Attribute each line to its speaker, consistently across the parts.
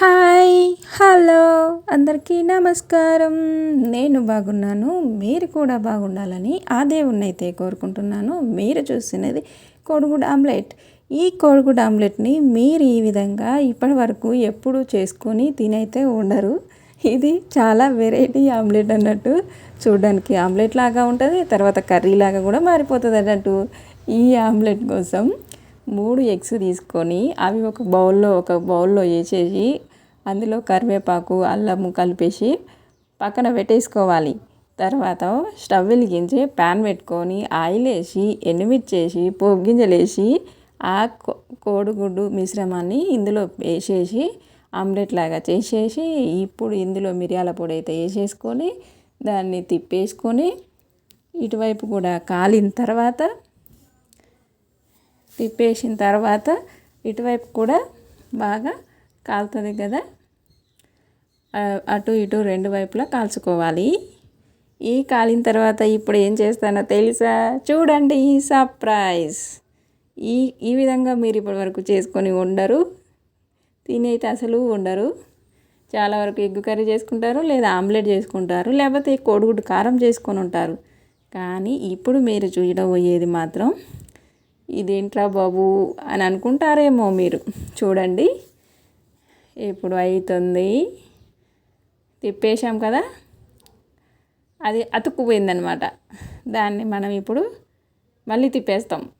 Speaker 1: Hi hello అందరికీ నమస్కారం. నేను బాగున్నాను మీరు కూడా బాగుండాలని ఆ దేవుణ్ణి అయితే కోరుకుంటున్నాను. మీరు చూసినది కోడిగుడ్ ఆమ్లెట్. ఈ కోడిగుడ్ ఆమ్లెట్ని మీరు ఈ విధంగా ఇప్పటి వరకు ఎప్పుడు చేసుకొని తినైతే ఉండరు. ఇది చాలా వెరైటీ ఆమ్లెట్ అన్నట్టు చూడడానికి ఆమ్లెట్ లాగా ఉంటుంది తర్వాత కర్రీ లాగా కూడా మారిపోతుంది అన్నట్టు ఈ ఆమ్లెట్ కోసం మూడు ఎగ్స్ తీసుకొని అవి ఒక బౌల్లో ఒక బౌల్లో వేసేసి అందులో కరివేపాకు అల్లము కలిపేసి పక్కన పెట్టేసుకోవాలి. తర్వాత స్టవ్ వెలిగించి ప్యాన్ పెట్టుకొని ఆయిల్ వేసి ఎండుమిర్చి వేసి పోపు గింజలు వేసి ఆ కోడిగుడ్డు మిశ్రమాన్ని ఇందులో వేసేసి ఆమ్లెట్ లాగా చేసేసి ఇప్పుడు ఇందులో మిరియాల పొడి అయితే వేసేసుకొని దాన్ని తిప్పేసుకొని ఇటువైపు కూడా కాలిన తర్వాత తిప్పేసిన తర్వాత ఇటువైపు కూడా బాగా కాలుతుంది కదా. అటు ఇటు రెండు వైపులా కాల్చుకోవాలి. ఈ కాలిన తర్వాత ఇప్పుడు ఏం చేస్తానో తెలుసా? చూడండి ఈ సర్ప్రైజ్. ఈ ఈ విధంగా మీరు ఇప్పటి వరకు చేసుకొని ఉండరు. తినైతే అసలు ఉండరు. చాలా వరకు ఎగ్గు కర్రీ చేసుకుంటారు లేదా ఆమ్లెట్ చేసుకుంటారు లేకపోతే కోడిగుడ్డు కారం చేసుకొని ఉంటారు. కానీ ఇప్పుడు మీరు చూడబోయేది మాత్రం ఇదేంట్రా బాబు అని అనుకుంటారేమో మీరు. చూడండి. ఇప్పుడు అవుతుంది తిప్పేసాం కదా? అది అతుక్కుపోయిందనమాట దాన్ని మనం ఇప్పుడు మళ్ళీ తిప్పేస్తాం.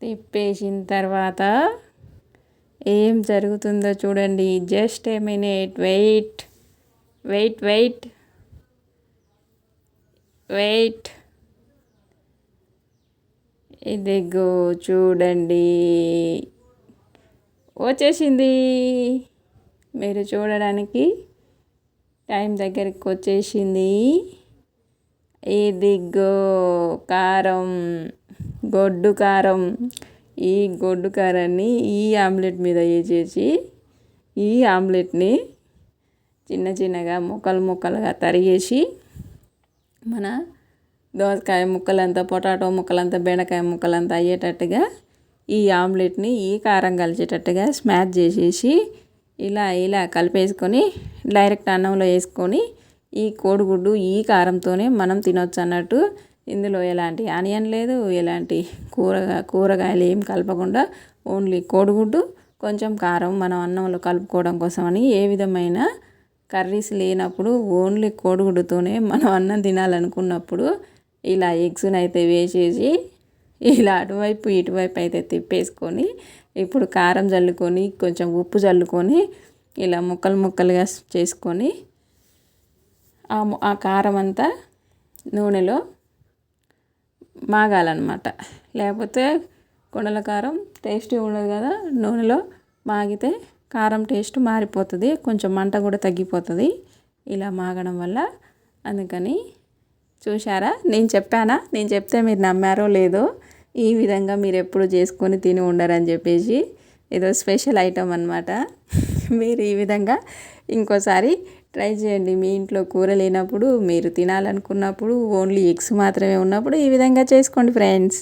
Speaker 1: తిప్పేసిన తర్వాత ఏం జరుగుతుందో చూడండి. Just a minute. Wait. Wait wait. Wait. ఇదిగో చూడండి. వచ్చేసింది. మీరు చూడడానికి టైం దగ్గరికి వచ్చేసింది. ఇదిగో కారం గొడ్డు కారం. ఈ గొడ్డు కారాన్ని ఈ ఆమ్లెట్ మీద వేసేసి ఈ ఆమ్లెట్ని చిన్న చిన్నగా ముక్కలు ముక్కలుగా తరిగేసి మన దోసకాయ ముక్కలంతా పొటాటో ముక్కలంతా బెండకాయ ముక్కలంతా అయ్యేటట్టుగా ఈ ఆమ్లెట్ని ఈ కారం కలిసేటట్టుగా స్మాష్ చేసేసి ఇలా ఇలా కలిపేసుకొని డైరెక్ట్ అన్నంలో వేసుకొని ఈ కోడిగుడ్డు ఈ కారంతోనే మనం తినొచ్చు అన్నట్టు ఇందులో ఎలాంటి ఆనియన్ లేదు ఎలాంటి కూరగా కూరగాయలు ఏం కలపకుండా ఓన్లీ కోడిగుడ్డు కొంచెం కారం మనం అన్నంలో కలుపుకోవడం కోసమని ఏ విధమైన కర్రీస్ లేనప్పుడు ఓన్లీ కోడిగుడ్డుతోనే మనం అన్నం తినాలనుకున్నప్పుడు ఇలా ఎగ్స్ని అయితే వేసేసి ఇలా అటువైపు ఇటువైపు అయితే తిప్పేసుకొని ఇప్పుడు కారం చల్లుకొని కొంచెం ఉప్పు చల్లుకొని ఇలా ముక్కలు ముక్కలుగా చేసుకొని ఆ కారం అంతా నూనెలో మాగాలన్నమాట. లేకపోతే కొండల కారం టేస్టీ ఉండదు కదా నూనెలో మాగితే కారం టేస్ట్ మారిపోతుంది కొంచెం మంట కూడా తగ్గిపోతుంది ఇలా మాగడం వల్ల. అందుకని చూశారా? నేను చెప్పానా? నేను చెప్తే మీరు నమ్మారో లేదో? ఈ విధంగా మీరు ఎప్పుడు చేసుకొని తిని ఉండరని చెప్పేసి ఏదో స్పెషల్ ఐటమ్ అనమాట మీరు ఈ విధంగా ఇంకోసారి ట్రై చేయండి. మీ ఇంట్లో కూర లేనప్పుడు మీరు తినాలనుకున్నప్పుడు ఓన్లీ ఎగ్స్ మాత్రమే ఉన్నప్పుడు ఈ విధంగా చేసుకోండి ఫ్రెండ్స్.